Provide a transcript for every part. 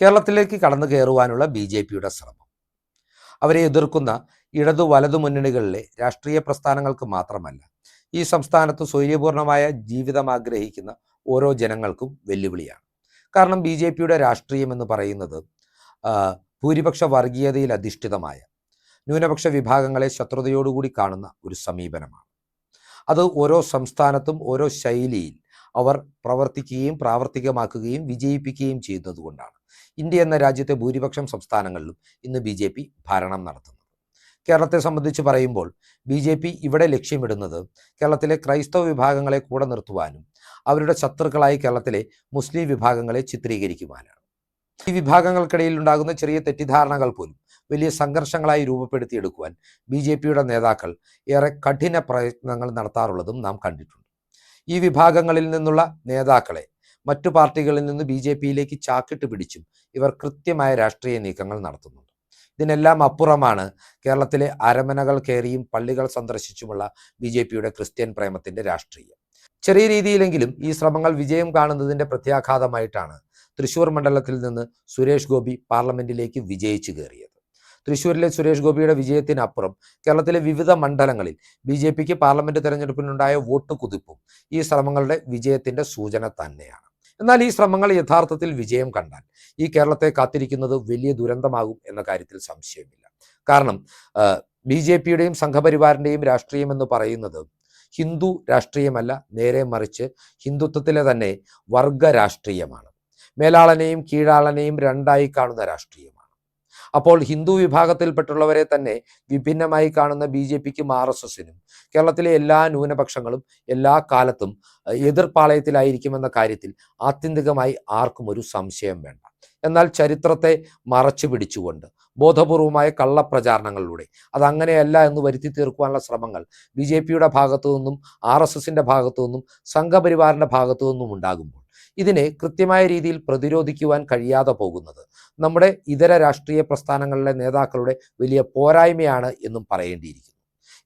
കേരളത്തിലേക്ക് കടന്നു കയറുവാനുള്ള B J പിയുടെ ശ്രമം. അവരെ എതിർക്കുന്ന ഇടതു വലതു മുന്നണികളിലെ രാഷ്ട്രീയ പ്രസ്ഥാനങ്ങൾക്ക് മാത്രമല്ല ഈ സംസ്ഥാനത്ത് സ്വൈര്യപൂർണമായ ജീവിതം ആഗ്രഹിക്കുന്ന ഓരോ ജനങ്ങൾക്കും വെല്ലുവിളിയാണ്. കാരണം ബി ജെ പിയുടെ രാഷ്ട്രീയം എന്ന് പറയുന്നത് ഭൂരിപക്ഷ വർഗീയതയിൽ അധിഷ്ഠിതമായ ന്യൂനപക്ഷ വിഭാഗങ്ങളെ ശത്രുതയോടുകൂടി കാണുന്ന ഒരു സമീപനമാണ്. അത് ഓരോ സംസ്ഥാനത്തും ഓരോ ശൈലിയിൽ അവർ പ്രവർത്തിക്കുകയും പ്രാവർത്തികമാക്കുകയും വിജയിപ്പിക്കുകയും ചെയ്യുന്നതുകൊണ്ടാണ് ഇന്ത്യ എന്ന രാജ്യത്തെ ഭൂരിപക്ഷം സംസ്ഥാനങ്ങളിലും ഇന്ന് ബി ജെ പി ഭരണം നടത്തുന്നു. കേരളത്തെ സംബന്ധിച്ച് പറയുമ്പോൾ ബി ജെ പി ഇവിടെ ലക്ഷ്യമിടുന്നത് കേരളത്തിലെ ക്രൈസ്തവ വിഭാഗങ്ങളെ കൂടെ നിർത്തുവാനും അവരുടെ ശത്രുക്കളായി കേരളത്തിലെ മുസ്ലിം വിഭാഗങ്ങളെ ചിത്രീകരിക്കുവാനാണ്. ഈ വിഭാഗങ്ങൾക്കിടയിൽ ഉണ്ടാകുന്ന ചെറിയ തെറ്റിദ്ധാരണകൾ പോലും വലിയ സംഘർഷങ്ങളായി രൂപപ്പെടുത്തിയെടുക്കുവാൻ ബി ജെ പിയുടെ നേതാക്കൾ ഏറെ കഠിന പ്രയത്നങ്ങൾ നടത്താറുള്ളതും നാം കണ്ടിട്ടുണ്ട്. ഈ വിഭാഗങ്ങളിൽ നിന്നുള്ള നേതാക്കളെ മറ്റു പാർട്ടികളിൽ നിന്ന് ബി ജെ പിയിലേക്ക് ചാക്കിട്ട് പിടിച്ചും ഇവർ കൃത്യമായ രാഷ്ട്രീയ നീക്കങ്ങൾ നടത്തുന്നുണ്ട്. ഇതിനെല്ലാം അപ്പുറമാണ് കേരളത്തിലെ അരമനകൾ കയറിയും പള്ളികൾ സന്ദർശിച്ചുമുള്ള ബി ജെ പിയുടെ ക്രിസ്ത്യൻ പ്രേമത്തിന്റെ രാഷ്ട്രീയം. ചെറിയ രീതിയിലെങ്കിലും ഈ ശ്രമങ്ങൾ വിജയം കാണുന്നതിന്റെ പ്രത്യാഘാതമായിട്ടാണ് തൃശൂർ മണ്ഡലത്തിൽ നിന്ന് സുരേഷ് ഗോപി പാർലമെന്റിലേക്ക് വിജയിച്ചു കയറിയത്. തൃശൂരിലെ സുരേഷ് ഗോപിയുടെ വിജയത്തിനപ്പുറം കേരളത്തിലെ വിവിധ മണ്ഡലങ്ങളിൽ ബി ജെ പിക്ക് പാർലമെന്റ് തെരഞ്ഞെടുപ്പിനുണ്ടായ വോട്ട് കുതിപ്പും ഈ ശ്രമങ്ങളുടെ വിജയത്തിന്റെ സൂചന തന്നെയാണ്. എന്നാൽ ഈ ശ്രമങ്ങൾ യഥാർത്ഥത്തിൽ വിജയം കണ്ടാൽ ഈ കേരളത്തെ കാത്തിരിക്കുന്നത് വലിയ ദുരന്തമാകും എന്ന കാര്യത്തിൽ സംശയമില്ല. കാരണം ബി ജെ പിയുടെയും സംഘപരിവാറിന്റെയും രാഷ്ട്രീയം എന്ന് പറയുന്നത് ഹിന്ദു രാഷ്ട്രീയമല്ല നേരെ മറിച്ച് ഹിന്ദുത്വത്തിലെ തന്നെ വർഗ രാഷ്ട്രീയമാണ്. മേലാളനെയും കീഴാളനെയും രണ്ടായി കാണുന്ന രാഷ്ട്രീയമാണ് അപ്പോൾ ഹിന്ദു വിഭാഗത്തിൽപ്പെട്ടുള്ളവരെ തന്നെ വിഭിന്നമായി കാണുന്ന ബി ജെ പിക്കും ആർ എസ് എസിനും കേരളത്തിലെ എല്ലാ ന്യൂനപക്ഷങ്ങളും എല്ലാ കാലത്തും എതിർപ്പാളയത്തിലായിരിക്കുമെന്ന കാര്യത്തിൽ ആത്യന്തികമായി ആർക്കും ഒരു സംശയം വേണ്ട. എന്നാൽ ചരിത്രത്തെ മറച്ചു പിടിച്ചുകൊണ്ട് ബോധപൂർവമായ കള്ളപ്രചാരണങ്ങളിലൂടെ അതങ്ങനെയല്ല എന്ന് വരുത്തി തീർക്കുവാനുള്ള ശ്രമങ്ങൾ ബി ജെ പിയുടെ ഭാഗത്തു നിന്നും ആർ എസ് എസിന്റെ ഭാഗത്തു നിന്നും സംഘപരിവാറിന്റെ ഭാഗത്തു നിന്നും ഉണ്ടാകുമ്പോൾ ഇതിനെ കൃത്യമായ രീതിയിൽ പ്രതിരോധിക്കുവാൻ കഴിയാതെ പോകുന്നത്. നമ്മുടെ ഇതര രാഷ്ട്രീയ പ്രസ്ഥാനങ്ങളിലെ നേതാക്കളുടെ വലിയ പോരായ്മയാണ് എന്നും പറയേണ്ടിയിരിക്കുന്നു.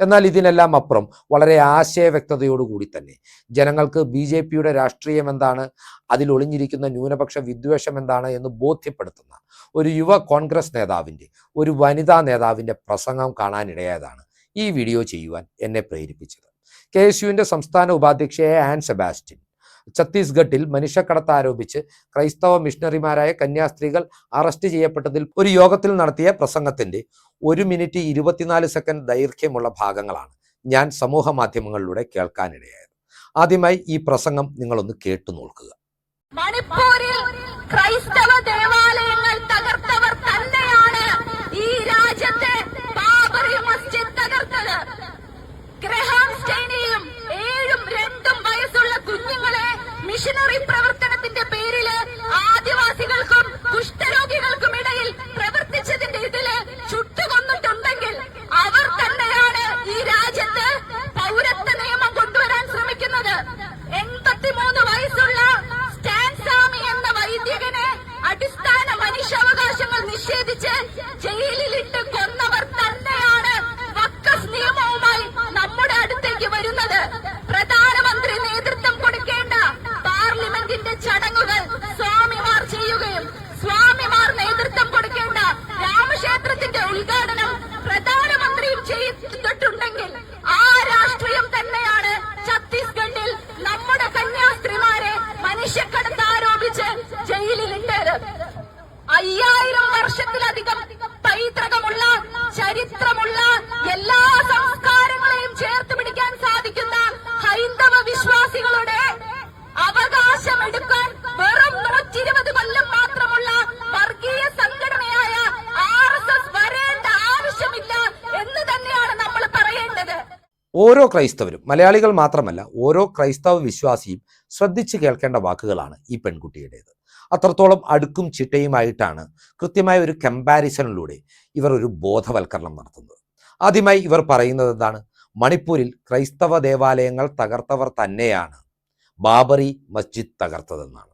എന്നാൽ ഇതിനെല്ലാം അപ്പുറം വളരെ ആശയവ്യക്തതയോടുകൂടി തന്നെ ജനങ്ങൾക്ക് ബി ജെ പിയുടെ രാഷ്ട്രീയം എന്താണ് അതിൽ ഒളിഞ്ഞിരിക്കുന്ന ന്യൂനപക്ഷ വിദ്വേഷം എന്താണ് എന്ന് ബോധ്യപ്പെടുത്തുന്ന ഒരു യുവ കോൺഗ്രസ് നേതാവിന്റെ ഒരു വനിതാ നേതാവിന്റെ പ്രസംഗം കാണാനിടയായതാണ് ഈ വീഡിയോ ചെയ്യുവാൻ എന്നെ പ്രേരിപ്പിച്ചത്. കെ എസ് യുവിന്റെ സംസ്ഥാന ഉപാധ്യക്ഷയായ ആൻ സെബാസ്റ്റ്യൻ ഛത്തീസ്ഗഡിൽ മനുഷ്യക്കടത്ത് ആരോപിച്ച് ക്രൈസ്തവ മിഷണറിമാരായ കന്യാസ്ത്രീകൾ അറസ്റ്റ് ചെയ്യപ്പെട്ടതിൽ ഒരു യോഗത്തിൽ നടത്തിയ പ്രസംഗത്തിന്റെ ഒരു മിനിറ്റ് ഇരുപത്തിനാല് സെക്കൻഡ് ദൈർഘ്യമുള്ള ഭാഗങ്ങളാണ് ഞാൻ സമൂഹ മാധ്യമങ്ങളിലൂടെ കേൾക്കാനിടയായത്. ആദ്യമായി ഈ പ്രസംഗം നിങ്ങളൊന്ന് കേട്ടു നോക്കുക. മണിപ്പൂരിൽ ക്രൈസ്തവ ദേവാലയങ്ങൾ തകർത്തവർ തന്നെയാണ് ഈ രാജ്യത്തെ ബാബറി മസ്ജിദ് തകർത്തത് ഗ്രഹാം സ്റ്റൈനിയും ഏഴും രണ്ടും വയസ്സുള്ള കുഞ്ഞുങ്ങളെ മിഷനറി പ്രവർത്തനത്തിന്റെ പേരിൽ ആദിവാസികൾക്കും കുഷ്ഠരോഗികൾക്കും ഇടയിൽ പ്രവർത്തിച്ചതിന്റെ ഇതിൽ ചുട്ടുകൊന്നിട്ടുണ്ടെങ്കിൽ അവർ തന്നെയാണ് ഈ രാജ്യത്ത് പൗരത്വ നിയമം കൊണ്ടുവരാൻ ശ്രമിക്കുന്നത് എൺപത്തിമൂന്ന് വയസ്സുള്ള സ്റ്റാൻസാമി എന്ന വൈദികനെ അടിസ്ഥാന മനുഷ്യാവകാശങ്ങൾ നിഷേധിച്ച് ജയിലിലിട്ട് കൊന്നവർ തന്നെയാണ് വക്കഫ് നിയമവുമായി നമ്മുടെ അടുത്തേക്ക് വരുന്നത് പ്രധാനമന്ത്രി നേതൃത്വം കൊടുക്കേണ്ട പാർലമെന്റിന്റെ ചടങ്ങുകൾ സ്വാമിമാർ ചെയ്യുകയും സ്വാമിമാർ നേതൃത്വം കൊടുക്കേണ്ട രാമക്ഷേത്രത്തിന്റെ ഉദ്ഘാടനം പ്രധാനമന്ത്രിയും ചെയ്തിട്ടുണ്ടെങ്കിൽ ആ രാഷ്ട്രീയം തന്നെയാണ് ഛത്തീസ്ഗഡിൽ നമ്മുടെ കന്യാസ്ത്രീമാരെ മനുഷ്യക്കടത്ത് ആരോപിച്ച് ജയിലിലിട്ടത് അയ്യായിരം വർഷത്തിലധികം പൈതൃകമുള്ള ചരിത്രമുള്ള എല്ലാ സംസ്കാരങ്ങളെയും ചേർത്ത് പിടിക്കാൻ സാധിക്കുന്ന ഹൈന്ദവ വിശ്വാസികളുടെ അവകാശം എടുക്കാൻ വെറും നൂറ്റി ഇരുപത് കൊല്ലം മാത്രമുള്ള വർഗീയ സംഘടനയായ ആർ എസ് എസ് വരേണ്ട ആവശ്യമില്ല എന്ന് തന്നെയാണ് നമ്മൾ പറയേണ്ടത് ഓരോ ക്രൈസ്തവരും മലയാളികൾ മാത്രമല്ല ഓരോ ക്രൈസ്തവ വിശ്വാസിയും ശ്രദ്ധിച്ചു കേൾക്കേണ്ട വാക്കുകളാണ് ഈ പെൺകുട്ടിയുടേത്. അത്രത്തോളം അടുക്കും ചിട്ടയുമായിട്ടാണ് കൃത്യമായ ഒരു കമ്പാരിസണിലൂടെ ഇവർ ഒരു ബോധവൽക്കരണം നടത്തുന്നത്. ആദ്യമായി ഇവർ പറയുന്നത് എന്താണ്? മണിപ്പൂരിൽ ക്രൈസ്തവ ദേവാലയങ്ങൾ തകർത്തവർ തന്നെയാണ്. ബാബറി മസ്ജിദ് തകർത്തതെന്നാണ്.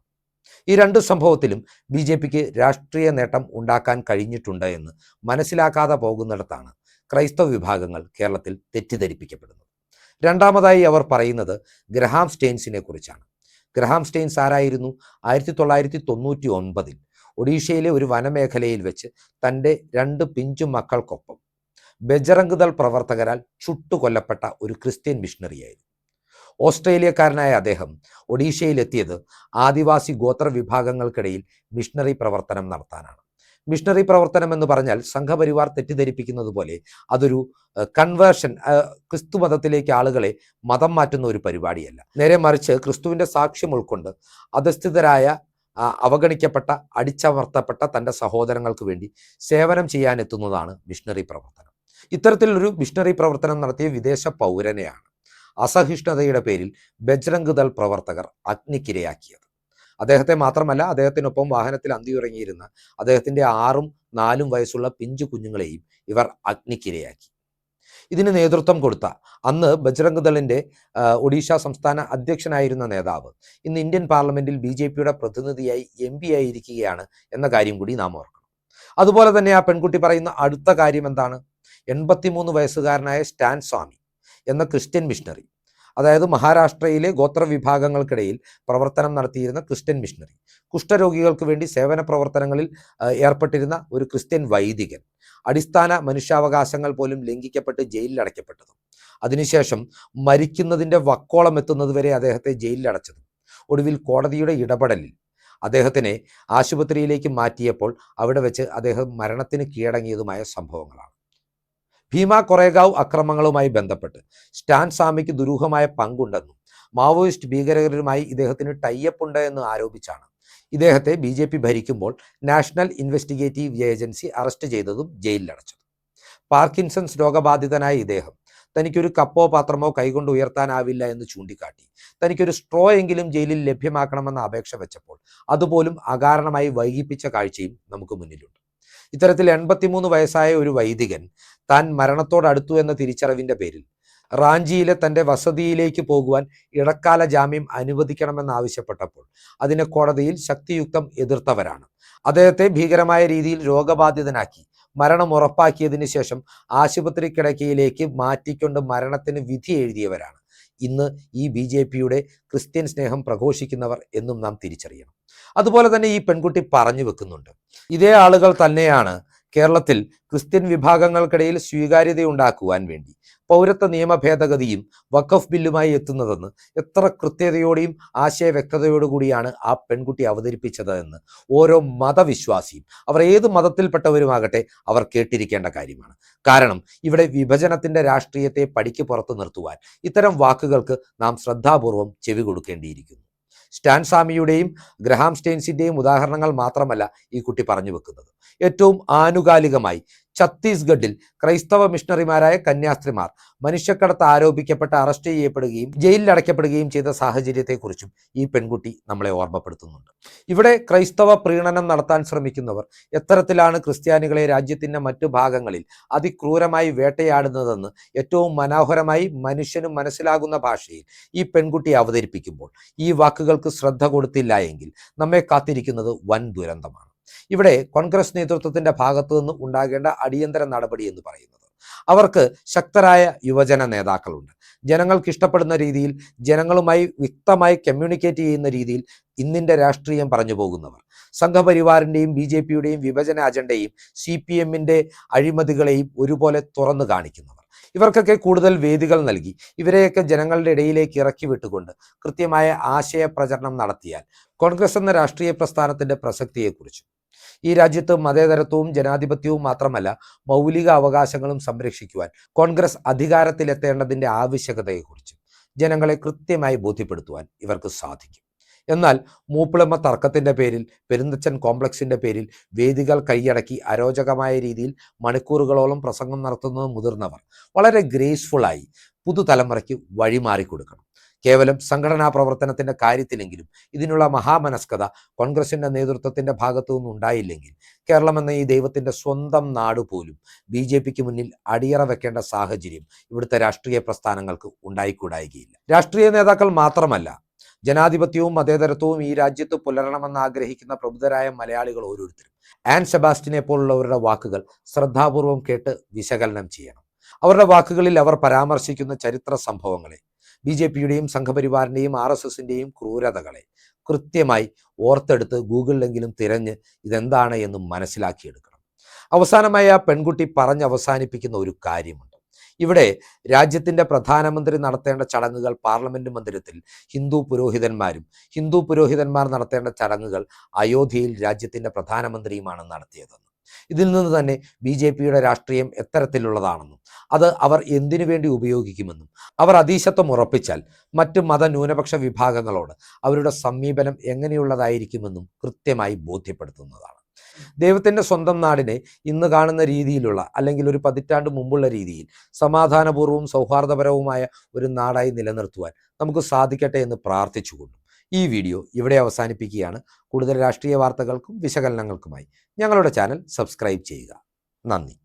ഈ രണ്ട് സംഭവത്തിലും ബി ജെ പിക്ക് രാഷ്ട്രീയ നേട്ടം ഉണ്ടാക്കാൻ കഴിഞ്ഞിട്ടുണ്ട് എന്ന് മനസ്സിലാക്കാതെ പോകുന്നിടത്താണ് ക്രൈസ്തവ വിഭാഗങ്ങൾ കേരളത്തിൽ തെറ്റിദ്ധരിപ്പിക്കപ്പെടുന്നത് രണ്ടാമതായി അവർ പറയുന്നത് ഗ്രഹാം സ്റ്റെയിൻസിനെ കുറിച്ചാണ്. ഗ്രഹാം സ്റ്റെയിൻസ് ആരായിരുന്നു? ആയിരത്തി തൊള്ളായിരത്തി തൊണ്ണൂറ്റി ഒൻപതിൽ ഒഡീഷയിലെ ഒരു വനമേഖലയിൽ വെച്ച് തന്റെ രണ്ട് പിഞ്ചു മക്കൾക്കൊപ്പം ബജറംഗ് ദൾ പ്രവർത്തകരാൽ ചുട്ടുകൊല്ലപ്പെട്ട ഒരു ക്രിസ്ത്യൻ മിഷണറിയായിരുന്നു. ഓസ്ട്രേലിയക്കാരനായ അദ്ദേഹം ഒഡീഷയിലെത്തിയത് ആദിവാസി ഗോത്ര വിഭാഗങ്ങൾക്കിടയിൽ മിഷണറി പ്രവർത്തനം നടത്താനാണ്. മിഷണറി പ്രവർത്തനം എന്ന് പറഞ്ഞാൽ സംഘപരിവാർ തെറ്റിദ്ധരിപ്പിക്കുന്നത് പോലെ അതൊരു കൺവേർഷൻ ക്രിസ്തു മതത്തിലേക്ക് ആളുകളെ മതം മാറ്റുന്ന ഒരു പരിപാടിയല്ല. നേരെ മറിച്ച് ക്രിസ്തുവിന്റെ സാക്ഷ്യം ഉൾക്കൊണ്ട് അധസ്ഥിതരായ അവഗണിക്കപ്പെട്ട അടിച്ചമർത്തപ്പെട്ട തന്റെ സഹോദരങ്ങൾക്ക് വേണ്ടി സേവനം ചെയ്യാനെത്തുന്നതാണ് മിഷണറി പ്രവർത്തനം. ഇത്തരത്തിലൊരു മിഷണറി പ്രവർത്തനം നടത്തിയ വിദേശ പൗരനെയാണ്. അസഹിഷ്ണുതയുടെ പേരിൽ ബജ്രംഗ് ദൾ പ്രവർത്തകർ അഗ്നിക്കിരയാക്കിയത്. അദ്ദേഹത്തെ മാത്രമല്ല അദ്ദേഹത്തിനൊപ്പം വാഹനത്തിൽ അന്തിയുറങ്ങിയിരുന്ന അദ്ദേഹത്തിന്റെ ആറും നാലും വയസ്സുള്ള പിഞ്ചു കുഞ്ഞുങ്ങളെയും ഇവർ അഗ്നിക്കിരയാക്കി. ഇതിന് നേതൃത്വം കൊടുത്ത അന്ന് ബജ്രംഗ് ഒഡീഷ സംസ്ഥാന അധ്യക്ഷനായിരുന്ന നേതാവ് ഇന്ന് ഇന്ത്യൻ പാർലമെന്റിൽ ബി ജെ പിയുടെ പ്രതിനിധിയായി എം പി ആയിരിക്കുകയാണ് എന്ന കാര്യം കൂടി നാം ഓർക്കണം. അതുപോലെ തന്നെ ആ പെൺകുട്ടി പറയുന്ന അടുത്ത കാര്യം എന്താണ്? എൺപത്തിമൂന്ന് വയസ്സുകാരനായ സ്റ്റാൻ സ്വാമി എന്ന ക്രിസ്ത്യൻ മിഷണറി അതായത് മഹാരാഷ്ട്രയിലെ ഗോത്ര വിഭാഗങ്ങൾക്കിടയിൽ പ്രവർത്തനം നടത്തിയിരുന്ന ക്രിസ്ത്യൻ മിഷണറി. കുഷ്ഠരോഗികൾക്ക് വേണ്ടി സേവന പ്രവർത്തനങ്ങളിൽ ഏർപ്പെട്ടിരുന്ന ഒരു ക്രിസ്ത്യൻ വൈദികൻ. അടിസ്ഥാന മനുഷ്യാവകാശങ്ങൾ പോലും ലംഘിക്കപ്പെട്ട് ജയിലിൽ അടയ്ക്കപ്പെട്ടതും. അതിനുശേഷം മരിക്കുന്നതിന്റെ വക്കോളം എത്തുന്നത് വരെ അദ്ദേഹത്തെ ജയിലിൽ അടച്ചതും. ഒടുവിൽ കോടതിയുടെ ഇടപെടലിൽ അദ്ദേഹത്തിനെ ആശുപത്രിയിലേക്ക് മാറ്റിയപ്പോൾ അവിടെ വെച്ച് അദ്ദേഹം മരണത്തിന് കീഴടങ്ങിയതുമായ സംഭവങ്ങളാണ്. ഭീമ കൊറേഗാവ് അക്രമങ്ങളുമായി ബന്ധപ്പെട്ട്. സ്റ്റാൻ സ്വാമിക്ക് ദുരൂഹമായ പങ്കുണ്ടെന്നും മാവോയിസ്റ്റ് ഭീകരരുമായി ഇദ്ദേഹത്തിന് ടൈപ്പ് ഉണ്ട് എന്ന് ആരോപിച്ചാണ്. ഇദ്ദേഹത്തെ ബി ജെ പി ഭരിക്കുമ്പോൾ നാഷണൽ ഇൻവെസ്റ്റിഗേറ്റീവ് ഏജൻസി അറസ്റ്റ് ചെയ്തതും ജയിലിലടച്ചതും. പാർക്കിൻസൺസ് രോഗബാധിതനായ ഇദ്ദേഹം തനിക്കൊരു കപ്പോ പാത്രമോ കൈകൊണ്ട് ഉയർത്താനാവില്ല എന്ന് ചൂണ്ടിക്കാട്ടി. തനിക്കൊരു സ്ട്രോ എങ്കിലും ജയിലിൽ ലഭ്യമാക്കണമെന്ന അപേക്ഷ വെച്ചപ്പോൾ അതുപോലും അകാരണമായി വൈകിപ്പിച്ച കാഴ്ചയും നമുക്ക് മുന്നിലുണ്ട്. ഇത്തരത്തിൽ എൺപത്തിമൂന്ന് വയസ്സായ ഒരു വൈദികൻ താൻ മരണത്തോടടുത്തു എന്ന തിരിച്ചറിവിന്റെ പേരിൽ. റാഞ്ചിയിലെ തന്റെ വസതിയിലേക്ക് പോകുവാൻ ഇടക്കാല ജാമ്യം അനുവദിക്കണമെന്നാവശ്യപ്പെട്ടപ്പോൾ അതിനെ കോടതിയിൽ ശക്തിയുക്തം എതിർത്തവരാണ്. അദ്ദേഹത്തെ ഭീകരമായ രീതിയിൽ രോഗബാധിതനാക്കി മരണം ഉറപ്പാക്കിയതിനു ശേഷം ആശുപത്രി കിടക്കയിലേക്ക് മാറ്റിക്കൊണ്ട് മരണത്തിന് വിധി എഴുതിയവരാണ്. ഇന്ന് ഈ ബി ജെ പിയുടെ ക്രിസ്ത്യൻ സ്നേഹം പ്രഘോഷിക്കുന്നവർ എന്നും നാം തിരിച്ചറിയണം. അതുപോലെ തന്നെ ഈ പെൺകുട്ടി പറഞ്ഞു വെക്കുന്നുണ്ട്. ഇതേ ആളുകൾ തന്നെയാണ് കേരളത്തിൽ ക്രിസ്ത്യൻ വിഭാഗങ്ങൾക്കിടയിൽ സ്വീകാര്യതയുണ്ടാക്കുവാൻ വേണ്ടി. പൗരത്വ നിയമ ഭേദഗതിയും വഖഫ് ബില്ലുമായി എത്തുന്നതെന്ന് എത്ര കൃത്യതയോടെയും ആശയ വ്യക്തതയോടുകൂടിയാണ് ആ പെൺകുട്ടി അവതരിപ്പിച്ചത് എന്ന് ഓരോ മതവിശ്വാസിയും അവർ ഏത് മതത്തിൽപ്പെട്ടവരുമാകട്ടെ അവർ കേട്ടിരിക്കേണ്ട കാര്യമാണ്. കാരണം ഇവിടെ വിഭജനത്തിന്റെ രാഷ്ട്രീയത്തെ പടിക്ക് പുറത്തു നിർത്തുവാൻ ഇത്തരം വാക്കുകൾക്ക് നാം ശ്രദ്ധാപൂർവം ചെവി കൊടുക്കേണ്ടിയിരിക്കുന്നു. സ്റ്റാൻ സ്വാമിയുടെയും ഗ്രഹാം സ്റ്റെയിൻസിന്റെയും ഉദാഹരണങ്ങൾ മാത്രമല്ല ഈ കുട്ടി പറഞ്ഞു വെക്കുന്നത്. ഏറ്റവും ആനുകാലികമായി ഛത്തീസ്ഗഡിൽ ക്രൈസ്തവ മിഷണറിമാരായ കന്യാസ്ത്രീമാർ മനുഷ്യക്കടത്ത് ആരോപിക്കപ്പെട്ട് അറസ്റ്റ് ചെയ്യപ്പെടുകയും ജയിലിൽ അടയ്ക്കപ്പെടുകയും ചെയ്ത സാഹചര്യത്തെക്കുറിച്ചും ഈ പെൺകുട്ടി നമ്മളെ ഓർമ്മപ്പെടുത്തുന്നുണ്ട്. ഇവിടെ ക്രൈസ്തവ പ്രീണനം നടത്താൻ ശ്രമിക്കുന്നവർ എത്തരത്തിലാണ് ക്രിസ്ത്യാനികളെ രാജ്യത്തിന്റെ മറ്റു ഭാഗങ്ങളിൽ അതിക്രൂരമായി വേട്ടയാടുന്നതെന്ന് ഏറ്റവും മനോഹരമായി മനുഷ്യനും മനസ്സിലാകുന്ന ഭാഷയിൽ ഈ പെൺകുട്ടി അവതരിപ്പിക്കുമ്പോൾ ഈ വാക്കുകൾക്ക് ശ്രദ്ധ കൊടുത്തില്ല എങ്കിൽ നമ്മെ കാത്തിരിക്കുന്നത് വൻ ദുരന്തമാണ്. ഇവിടെ കോൺഗ്രസ് നേതൃത്വത്തിന്റെ ഭാഗത്തു നിന്ന് ഉണ്ടാകേണ്ട അടിയന്തര നടപടി എന്ന് പറയുന്നത്. അവർക്ക് ശക്തരായ യുവജന നേതാക്കളുണ്ട്. ജനങ്ങൾക്ക് ഇഷ്ടപ്പെടുന്ന രീതിയിൽ ജനങ്ങളുമായി വ്യക്തമായി കമ്മ്യൂണിക്കേറ്റ് ചെയ്യുന്ന രീതിയിൽ ഇന്നിന്റെ രാഷ്ട്രീയം പറഞ്ഞു പോകുന്നവർ. സംഘപരിവാറിന്റെയും ബി ജെ പിയുടെയും വിഭജന അജണ്ടയും സി പി എമ്മിന്റെ അഴിമതികളെയും ഒരുപോലെ തുറന്നു കാണിക്കുന്നവർ. ഇവർക്കൊക്കെ കൂടുതൽ വേദികൾ നൽകി. ഇവരെയൊക്കെ ജനങ്ങളുടെ ഇടയിലേക്ക് ഇറക്കി വിട്ടുകൊണ്ട് കൃത്യമായ ആശയ പ്രചരണം നടത്തിയാൽ കോൺഗ്രസ് എന്ന രാഷ്ട്രീയ പ്രസ്ഥാനത്തിന്റെ പ്രസക്തിയെക്കുറിച്ചും ഈ രാജ്യത്ത് മതേതരത്വവും ജനാധിപത്യവും മാത്രമല്ല മൗലിക അവകാശങ്ങളും സംരക്ഷിക്കുവാൻ കോൺഗ്രസ് അധികാരത്തിലെത്തേണ്ടതിന്റെ ആവശ്യകതയെക്കുറിച്ചും ജനങ്ങളെ കൃത്യമായി ബോധ്യപ്പെടുത്തുവാൻ ഇവർക്ക് സാധിക്കും. എന്നാൽ മൂപ്പിളമ്മ തർക്കത്തിന്റെ പേരിൽ പെരുന്തച്ചൻ കോംപ്ലക്സിന്റെ പേരിൽ വേദികൾ കൈയടക്കി അരോചകമായ രീതിയിൽ മണിക്കൂറുകളോളം പ്രസംഗം നടത്തുന്നത് മുതിർന്നവർ. വളരെ ഗ്രേസ്ഫുള്ളായി പുതുതലമുറയ്ക്ക് വഴിമാറി കൊടുക്കണം കേവലം സംഘടനാ പ്രവർത്തനത്തിന്റെ കാര്യത്തിലെങ്കിലും ഇതിനുള്ള മഹാമനസ്കത കോൺഗ്രസിന്റെ നേതൃത്വത്തിന്റെ ഭാഗത്തു നിന്നും ഉണ്ടായില്ലെങ്കിൽ കേരളം എന്ന ഈ ദൈവത്തിന്റെ സ്വന്തം നാട് പോലും ബി ജെ പിക്ക് മുന്നിൽ അടിയറ വെക്കേണ്ട സാഹചര്യം ഇവിടുത്തെ രാഷ്ട്രീയ പ്രസ്ഥാനങ്ങൾക്ക് ഉണ്ടായിക്കൂടായികയില്ല. രാഷ്ട്രീയ നേതാക്കൾ മാത്രമല്ല ജനാധിപത്യവും മതേതരത്വവും ഈ രാജ്യത്ത് പുലരണമെന്ന് ആഗ്രഹിക്കുന്ന പ്രബുദ്ധരായ മലയാളികൾ ഓരോരുത്തരും. ആൻ സെബാസ്റ്റിനെ പോലുള്ളവരുടെ വാക്കുകൾ ശ്രദ്ധാപൂർവം കേട്ട് വിശകലനം ചെയ്യണം. അവരുടെ വാക്കുകളിൽ അവർ പരാമർശിക്കുന്ന ചരിത്ര സംഭവങ്ങളെ ബി ജെ പിയുടെയും സംഘപരിവാറിന്റെയും ആർ എസ് എസിന്റെയും ക്രൂരതകളെ കൃത്യമായി ഓർത്തെടുത്ത് ഗൂഗിളിലെങ്കിലും തിരഞ്ഞ് ഇതെന്താണ് എന്ന് മനസ്സിലാക്കിയെടുക്കണം. അവസാനമായി ആ പെൺകുട്ടി പറഞ്ഞ് അവസാനിപ്പിക്കുന്ന ഒരു കാര്യമുണ്ട്. ഇവിടെ രാജ്യത്തിന്റെ പ്രധാനമന്ത്രി നടത്തേണ്ട ചടങ്ങുകൾ പാർലമെന്റ് മന്ദിരത്തിൽ ഹിന്ദു പുരോഹിതന്മാരും ഹിന്ദു പുരോഹിതന്മാർ നടത്തേണ്ട ചടങ്ങുകൾ അയോധ്യയിൽ രാജ്യത്തിന്റെ പ്രധാനമന്ത്രിയുമാണ് നടത്തിയതെന്ന് ഇതിൽ നിന്ന് തന്നെ ബി ജെ പിയുടെ രാഷ്ട്രീയം എത്തരത്തിലുള്ളതാണെന്നും അത് അവർ എന്തിനു വേണ്ടി ഉപയോഗിക്കുമെന്നും അവർ അതീശത്വം ഉറപ്പിച്ചാൽ മറ്റ് മത ന്യൂനപക്ഷ വിഭാഗങ്ങളോട് അവരുടെ സമീപനം എങ്ങനെയുള്ളതായിരിക്കുമെന്നും കൃത്യമായി ബോധ്യപ്പെടുത്തുന്നതാണ്. ദൈവത്തിന്റെ സ്വന്തം നാടിനെ ഇന്ന് കാണുന്ന രീതിയിലുള്ള അല്ലെങ്കിൽ ഒരു പതിറ്റാണ്ട് മുമ്പുള്ള രീതിയിൽ സമാധാനപൂർവവും സൗഹാർദ്ദപരവുമായ ഒരു നാടായി നിലനിർത്തുവാൻ നമുക്ക് സാധിക്കട്ടെ എന്ന് പ്രാർത്ഥിച്ചുകൊണ്ടു ഈ വീഡിയോ ഇവിടെ അവസാനിപ്പിക്കുകയാണ്. കൂടുതൽ രാഷ്ട്രീയ വാർത്തകൾക്കും വിശകലനങ്ങൾക്കുമായി ഞങ്ങളുടെ ചാനൽ സബ്സ്ക്രൈബ് ചെയ്യുക. നന്ദി.